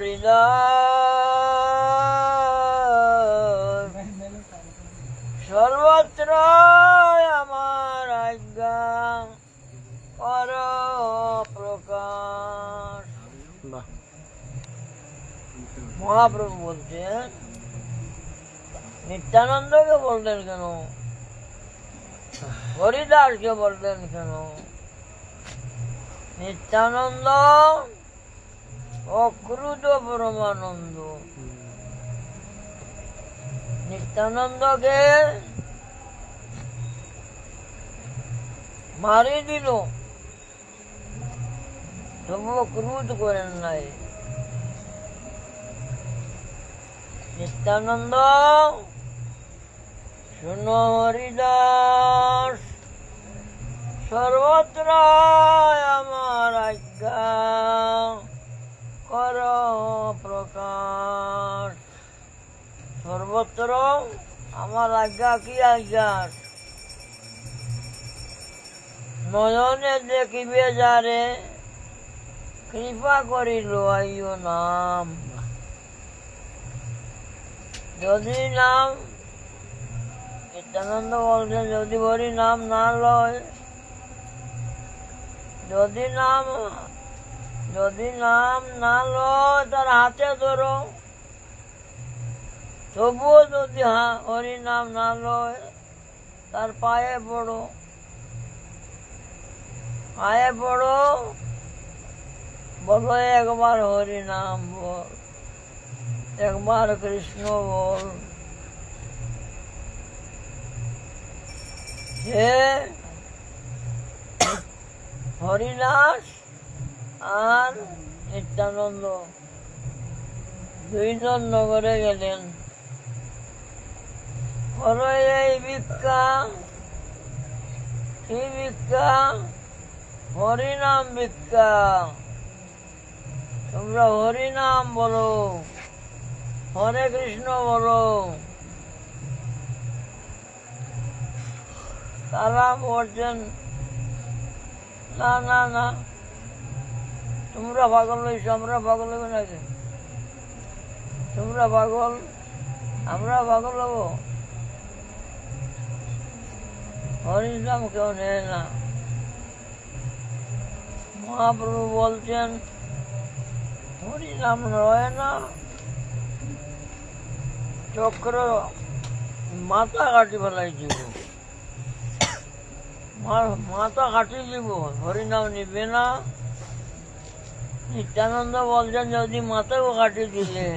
হৃদয়। সর্বত্র আমার আজ্ঞা পর প্রকাশ মহাপ্রভু বলছেন নিত্যানন্দকে বললেন কেন? হরিদাসকে বললেন কেন? নিত্যানন্দ অক্রুত পরমানন্দ। নিত্যানন্দকে মারি দিল। তবুও ক্রুত করেন নাই। নিত্যানন্দ শুনো হরিদাস সর্বত্র আমার আজ্ঞা। কর প্রকাশ। সর্বত্র আমার আজ্ঞা কি আজ্ঞা নয়নে দেখিবে যারে, কৃপা করিল আইও নাম। যদি নাম নিত্যানন্দ বলছেন, যদি বলি নাম না লয়, যদি নাম যদি নাম না লয়, তার হাতে ধরো। তবুও যদি হরি নাম না লয়, তার পায়ে পড়ো। পায়ে পড়ো, বলো একবার হরি নাম বল, একবার কৃষ্ণ বল। হে হরিদাস আর নিত্যানন্দ। দুইজন নগরে গেলেন। এই ভিক্ষা ভিক্ষা? হরিনাম ভিক্ষা। তোমরা হরিনাম বলো, হরে কৃষ্ণ বলো। তারা বলছেন না না না। তোমরা পাগল হয়েছো আমরা পাগল হবে নাকি তোমরা পাগল, আমরা পাগল হব। হরিনাম কেউ নেয় না। মহাপ্রভু বলছেন হরিনাম রয় না। চক্র মাথা কাটি ফেলাই দিব মা- মাথা কাটি দিব, হরিনাম নিবে না। নিত্যানন্দ বলছেন, যদি মাথাও কাটি দিলে,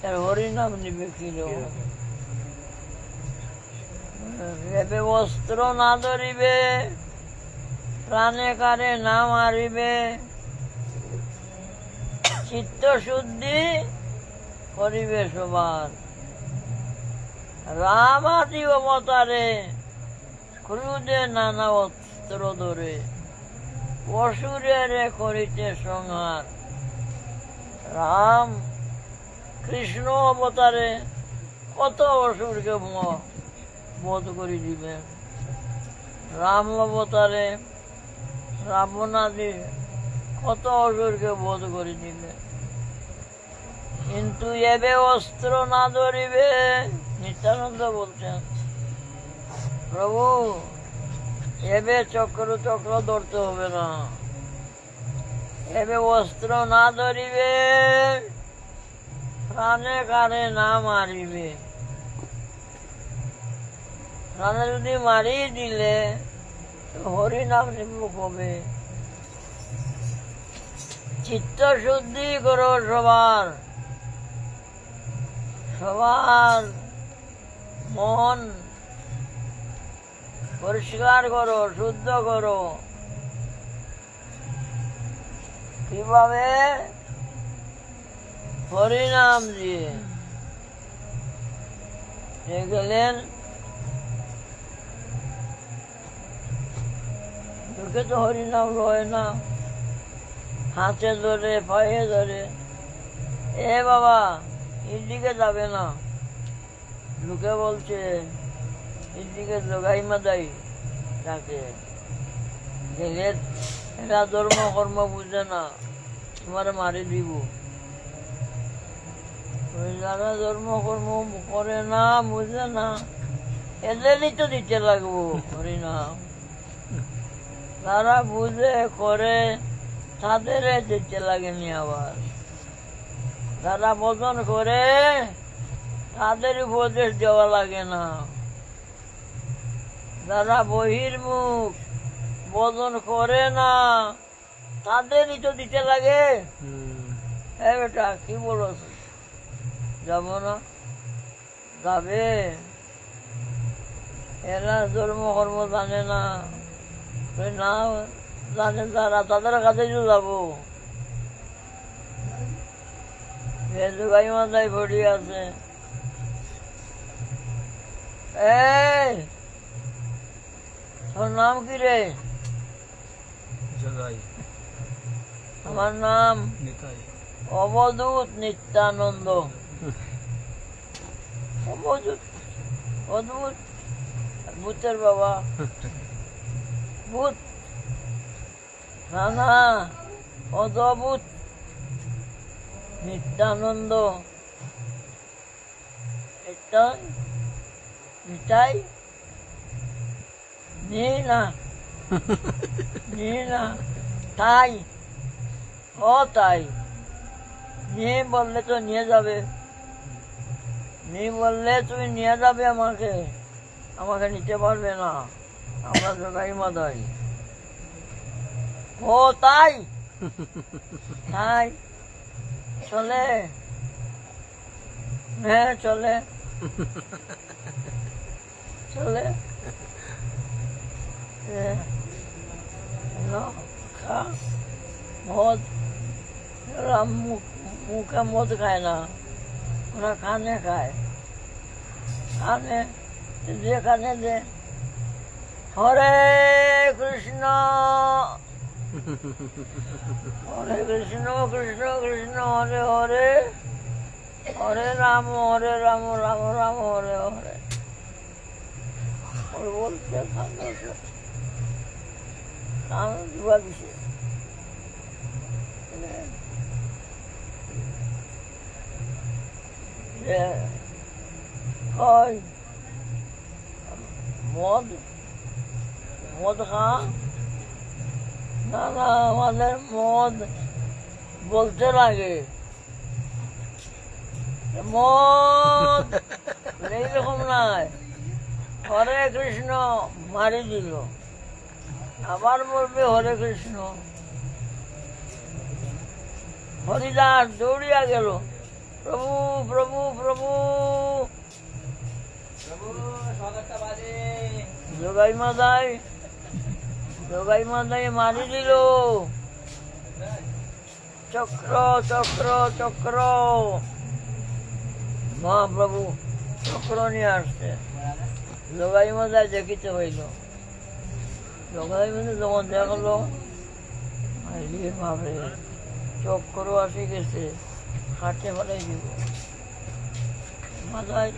তার হরিনাম নিবে কি এবে বস্ত্র না ধরিবে, প্রাণে কারে না মারিবে। চিত্ত শুদ্ধি করিবে সবার। রাম আদি অবতারে ক্রুদে নানা অস্ত্র ধরে অসুরের করিতে সংহার রাম কৃষ্ণ অবতারে কত অসুরকে বধ করে দিবেন রাম অবতারে রাবণাদি কত অসুরকে বধ করে দিবে কিন্তু এবে অস্ত্র না ধরিবে নিত্যানন্দ বলছেন প্রভু, এবে চক্র চক্র ধরতে হবে না। এবে অস্ত্র না ধরিবে, প্রাণে কারে না মারিবে। প্রাণে যদি মারিয়ে দিলে, তো হরিনাম নিমুখ হবে। চিত্ত শুদ্ধি করো সবার। সবার মন পরিষ্কার করো, শুদ্ধ করো। কীভাবে? হরিনাম দিয়ে। গেলেন তোকে তো হরিনাম রয় না। হাতে ধরে, পায়ে ধরে। এ বাবা, এদিকে যাবে না। লোকে বলছে এদিকে জোগাই মাদাই, তাকে দেখে এরা ধর্ম কর্ম বুঝে না তোমার মারি দিব। যারা ধর্ম কর্ম করে না বুঝে না এদেরই তো দিতে লাগবো হরিনাম যারা বুঝে করে তাদের দিতে লাগেনি আবার যারা বদন করে তাদের উপদেশ দেওয়া লাগে না। যারা বহির্মুখ। বদন করে না। তাদেরই তো দিতে লাগে। হ্যাঁ বেটা কি বলো? যাব না। যাবে। এরা ধর্ম কর্ম জানে না। না জানে তারা তাদের কাছে তো যাব। যোগাই মাথায় পড়ি আছে এই! তোর নাম কি রে? জগাই। আমার নাম নিতাই। অবধূত নিত্যানন্দ। অবধূত অদ্ভুত। ভূতের বাবা। ভূত। না না অদ্ভুত। নিত্যানন্দ। নিতাই নিতাই? নি না নি না তাই ও তাই নিয়ে বললে তো নিয়ে যাবে নিয়ে বললে তুমি নিয়ে যাবে আমাকে আমাকে নিতে পারবে না আমরা জোগাই মাদাই ও তাই তাই চলে হ্যাঁ চলে চলে এ, নাও, খা মদ এরা মুখ মুখে মদ খায় না ওরা কানে খায় কানে যে কানে দে হরে কৃষ্ণ হরে কৃষ্ণ কৃষ্ণ কৃষ্ণ হরে হরে হরে রাম হরে রাম রাম রাম হরে হরে ওই বলছে কানে কানে দুয়া দিছে হয় মদ মদ খা না না আমাদের মদ বলতে লাগে। মদ এইরকম নয়। হরে কৃষ্ণ মারি দিল। আবার বলবে হরে কৃষ্ণ। হরিদাস দৌড়িয়া গেল। প্রভু প্রভু প্রভু। যোগাই মাদাই যোগাই মাদাই মারি দিল। চক্র চক্র চক্র। মহাপ্রভু চক্র নিয়ে আসছে। যোগাই মাদাই দেখিতে হইল যোগাই মাদাই যখন দেখল আইলে ভাবে চক্র আসে গেছে হাটে ফেলাই দিব মাথায়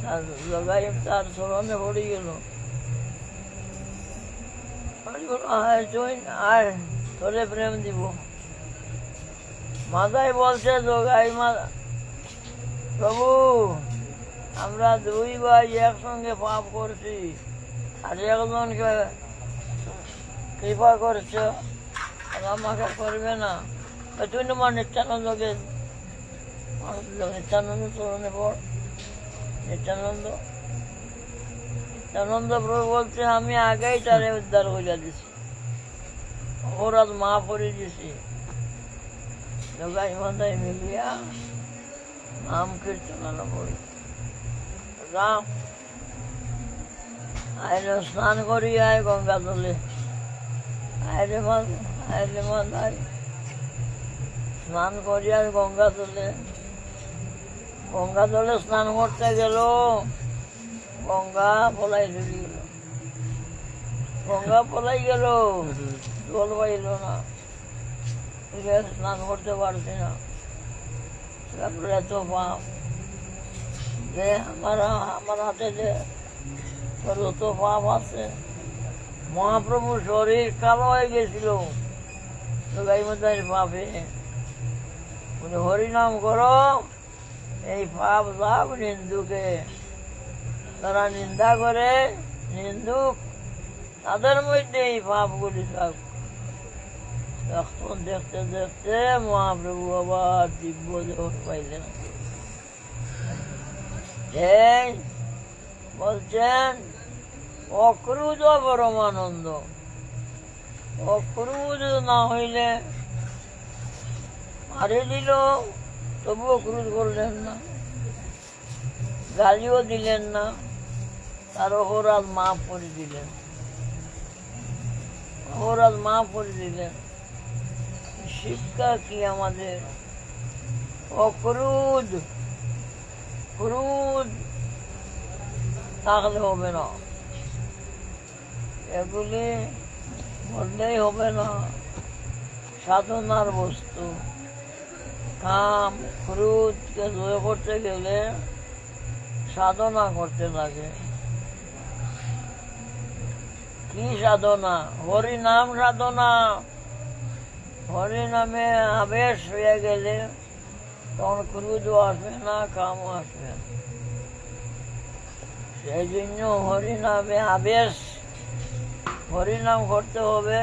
তার লগাই তার স্মরণে পড়ে গেল তুই আয় তোরে প্রেম দিব মাথায় বলছে যোগাই মা প্রভু আমরা দুই ভাই একসঙ্গে পাপ করছি একজনকে কৃপা করছ আমাকে করবে না। তা তুই তোমার নিত্যানন্দকে নিত্যানন্দ চরণে পড় নিত্যানন্দ। নিত্যানন্দ প্রভু বলছে, আমি আগেই তারে উদ্ধার করে দিছি। অপরাধ মাফ করে দিছি। যোগাই মাথায় মিলিয়া নাম কীর্তন করি রাম। আইলে স্নান করি, আয় গঙ্গা জলে। আইলে মাছ আইলে মাছ আয় স্নান করি আর গঙ্গা জলে। গঙ্গা জলে স্নান করতে গেল। গঙ্গা পলাই চলে গেল। গঙ্গা পলাই গেল। জল পাইল না। স্নান করতে পারছি না। তারপরে এত পাপ। যে আমার আমার হাতে যে যত পাপ আছে। মহাপ্রভু শরীর কালো হয়ে গেছিল। পাপে হরিনাম করো। এই পাপ সব নিন্দুকে। তারা নিন্দা করে, নিন্দুক। তাদের মধ্যে এই পাপগুলি সব এখন দেখতে দেখতে মহাপ্রভু আবার দিব্য দেহ পাইলেন। বলছেন অক্রুজ পরমানন্দ। অক্রুজ না হইলে মারে দিল তবুও ক্রুজ করলেন না। গালিও দিলেন না, তার অপরাধ মাফ করে দিলেন। অপরাধ মাফ করে দিলেন। শিক্ষা কি আমাদের? অক্রুদ ক্রুদ থাকলে হবে না। এগুলি বললেই হবে না। সাধনার বস্তু। কাম ক্রোধকে জয় করতে গেলে সাধনা করতে লাগে। কি সাধনা? হরি নাম সাধনা। হরি নামে আবেশ হয়ে গেলে তখন ক্রোধও আসবে না, কামও আসবে না। সেই জন্য হরিনামে আবেশ হরিনাম করতে হবে।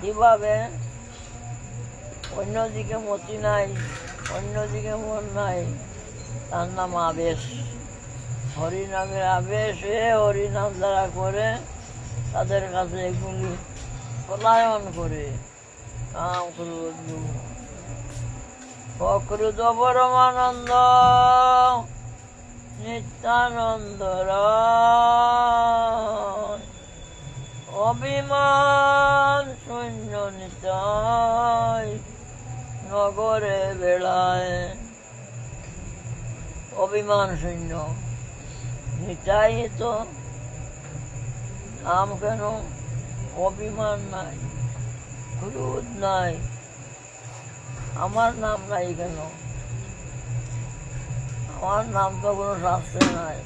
কীভাবে? অন্যদিকে মতি নাই, অন্যদিকে মন নাই। তার নাম আবেশ। হরিনামের আবেশ হয়ে হরিনাম দ্বারা করে, তাদের কাছে এগুলি পলায়ন করে। কাম লোভ। পরমানন্দ। নিত্যানন্দ অভিমান শূন্য নিতাই নগরে বেড়ায় অভিমান শূন্য নিতাই তো। নাম কেন অভিমান নাই ক্রোধ নাই। আমার নাম নাই কেন? আমার নাম তো কোনো শাস্ত্রে নাই।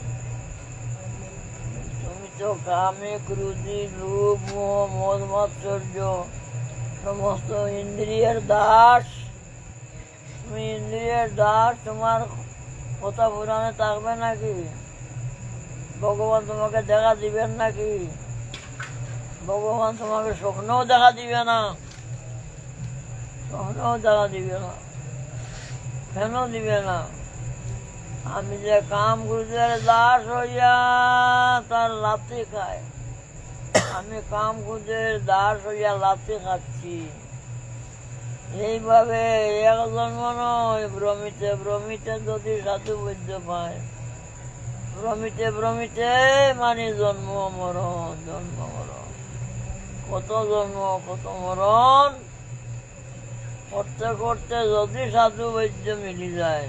তুমি তো কামে ক্রুদি লোভ মোহ, মদ, মাৎসর্য, সমস্ত ইন্দ্রিয়ের দাস। তুমি ইন্দ্রিয়ের দাস, তোমার কথা পুরাণে থাকবে নাকি? ভগবান তোমাকে দেখা দিবেন নাকি? ভগবান তোমাকে স্বপ্নও দেখা দিবে না। স্বপ্নও দেখা দিবে না। কেন দিবে না। আমি যে কাম গুজের দাস হইয়া তার লাথি খাই আমি কাম গুজের দাস হইয়া লাথি খাচ্ছি। এইভাবে এক জন্ম নয় ভ্রমিতে ভ্রমিতে যদি সাধু বৈদ্য পায়, ভ্রমিতে ভ্রমিতে মানে জন্ম মরণ জন্ম মরণ। কত জন্ম, কত মরণ? করতে করতে যদি সাধু বৈদ্য মিলি যায়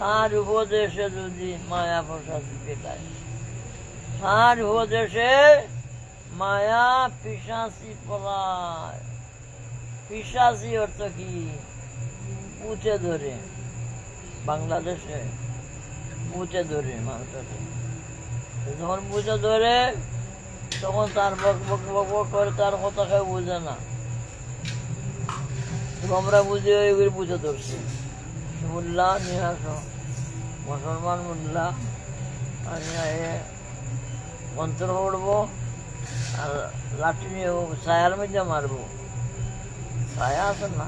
তার উপদেশে যদি মায়া প্রসাদ পেটায় তার উপদেশে মায়া পিসাসি পলায়। পিসাসি অর্থ কি? পুঁতে ধরে। বাংলাদেশে পুঁতে ধরে মানুষটাকে। যখন পুঁতে ধরে, তখন তার বক বক বক বক করে তার কথা কেউ বুঝে না। আমরা বুঝে ওইগুলি বুঝে ধরছি। মোল্লা নিয়ে মুসলমান মোল্লা আমি মন্ত্র পড়ব আর লাঠি নিয়ে ছায়ার মধ্যে মারবো। ছায়া আছে না?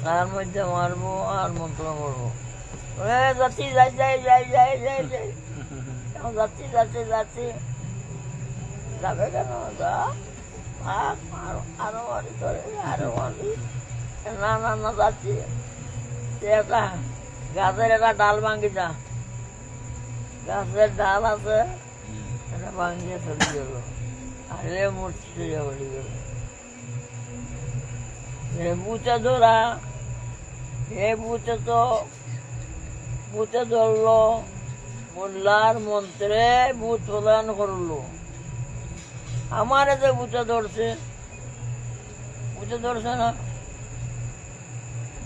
ছায়ার মধ্যে মারবো আর মন্ত্র পড়ব। যাচ্ছি, যাই যাই যাই যাই যাই যাই। যাচ্ছি যাচ্ছি যাচ্ছি। যাবে কেন? যা। আরও আরও আরও না না না, যাচ্ছি। সে একটা গাছের একটা ডাল ভাঙ্গি যা গাছের ডাল আছে, এটা ভাঙ্গিয়ে চলে গেল। আরে মূর্তি চলে গেল। বুচে ধরা এ বুচে তো বুচে ধরলো। মোল্লার মন্ত্রে ভূত প্রদান করল। আমার এতে বুচে ধরছে। বুচে ধরছে না।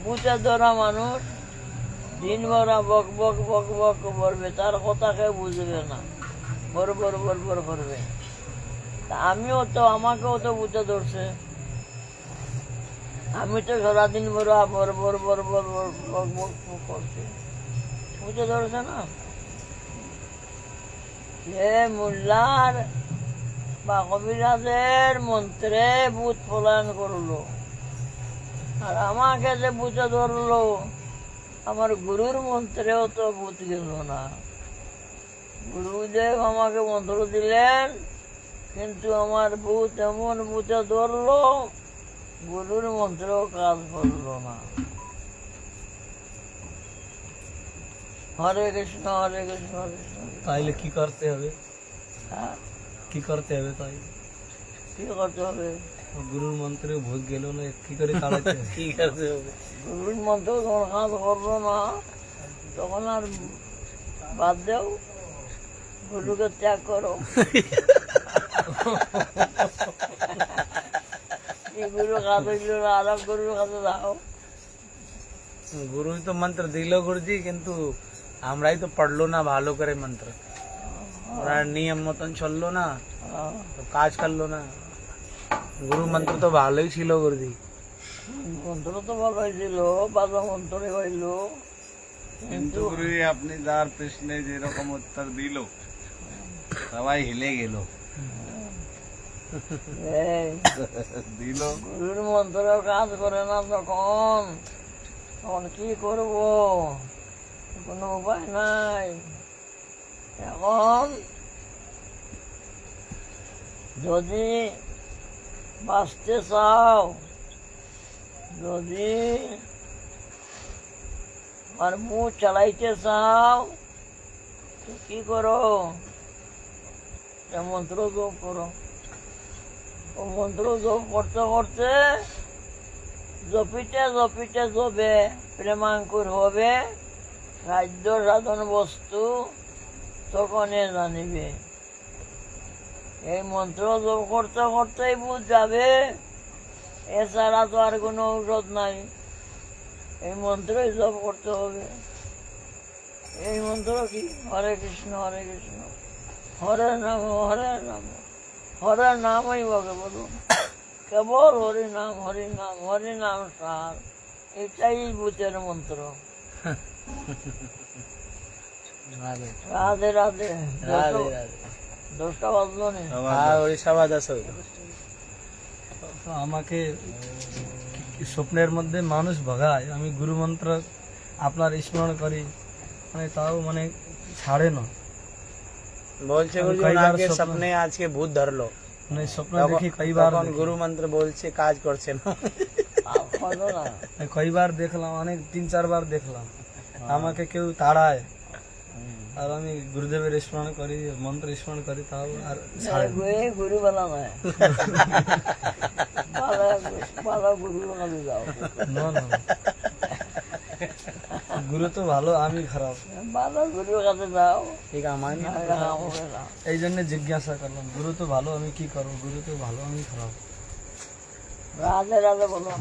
বুচে ধরা মানুষ, দিন ভরা বক বক বক বক করবে, তার কথা কেউ বুঝবে না। বড় বড় বড় বড় করবে। আমিও তো, আমাকেও তো বুঝে ধরছে। আমি তো সারাদিন বড় বড় বড় বড় বড় বক বক করছি। বুঝে ধরছে না? যে মোল্লার বা কবিরাজের মন্ত্রে ভূত পলায়ন করল। আর আমাকে যে বুঝে ধরলো আমার গুরুর মন্ত্রেও তো ভূত গেল না। গুরুদেব আমাকে মন্ত্র দিলেন কিন্তু আমার ভূত এমন বুঝে ধরলো গুরুর মন্ত্রেও কাজ করল না। হরে কৃষ্ণ হরে কৃষ্ণ হরে কৃষ্ণ। তাইলে কি করতে হবে? হ্যাঁ? কি করতে হবে তাই কি করতে হবে? গুরুর মন্ত্রে ভোগ গেল না কি করে তাড়াতে? কি করতে হবে? গুরুর মন্ত্র যখন কাজ করল না তখন আর বাদ দেও গুরুকে ত্যাগ করো। গুরু কাজ হইল না আর গুরুর কাছে যাও। গুরুই তো মন্ত্র দিল গুরুজি কিন্তু আমরাই তো পড়ল না ভালো করে মন্ত্র। ওরা নিয়ম মতন চলল না হ্যাঁ। তো কাজ করল না। গুরু মন্ত্র তো ভালোই ছিল গুরুজি। মন্ত্র তো ভালো হয়েছিল বাবা মন্ত্রে হইল। কিন্তু গুরুজি আপনি যার প্রশ্নে যেরকম উত্তর দিল সবাই হেলে গেল। দিল। গুরুর মন্ত্র কাজ করে না তখন তখন কি করব? কোনো উপায় নাই। এখন যদি বাঁচতে চাও। যদি আর মুখ চালাইতে চাও, তো কি করো? মন্ত্র জপ করো। ও মন্ত্র জপ করতে করতে জপিতে জপিতে জবে প্রেমাঙ্কুর হবে। খাদ্য সাধন বস্তু তখনে জানিবে। এই মন্ত্র জপ করতে করতেই বুঝ যাবে। এছাড়া তো আর কোনো ঔষধ নাই। এই মন্ত্রই জপ করতে হবে। এই মন্ত্র কি? হরে কৃষ্ণ হরে কৃষ্ণ। হরে নাম হরে নাম। হরে নামই বলে বলুন। কেবল হরি নাম হরি নাম হরি নাম সার। এটাই ভূতের মন্ত্র। রাধে রাধে। রাধে রাধে। দশটা- বাজলো নি। হ্যাঁ ওই সবাই দাস আমাকে স্বপ্নের মধ্যে মানুষ ভগায়। আমি গুরু মন্ত্র আপনার স্মরণ করি। মানে তাও মানে ছাড়ে না। বলছে স্বপ্ন- আজকে ভূত ধরলো। মানে স্বপ্ন দেখি তখন গুরু মন্ত্র বলছে কাজ করছে না। কইবার দেখলাম অনেক তিন চারবার দেখলাম। আমাকে কেউ তাড়ায়। আর আমি গুরুদেবের স্মরণ করি মন্ত্র স্মরণ করি তাও আর গুরু ভালো গুরু কাছে যাও না না গুরু তো ভালো আমি খারাপ ভালো গুরুর কাছে যাও ঠিক আমার এই জন্য জিজ্ঞাসা করলাম গুরু তো ভালো আমি কি করব? গুরু তো ভালো আমি খারাপ। রাধে রাধে বলো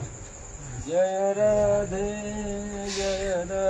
জয় রাধে জয় রাধে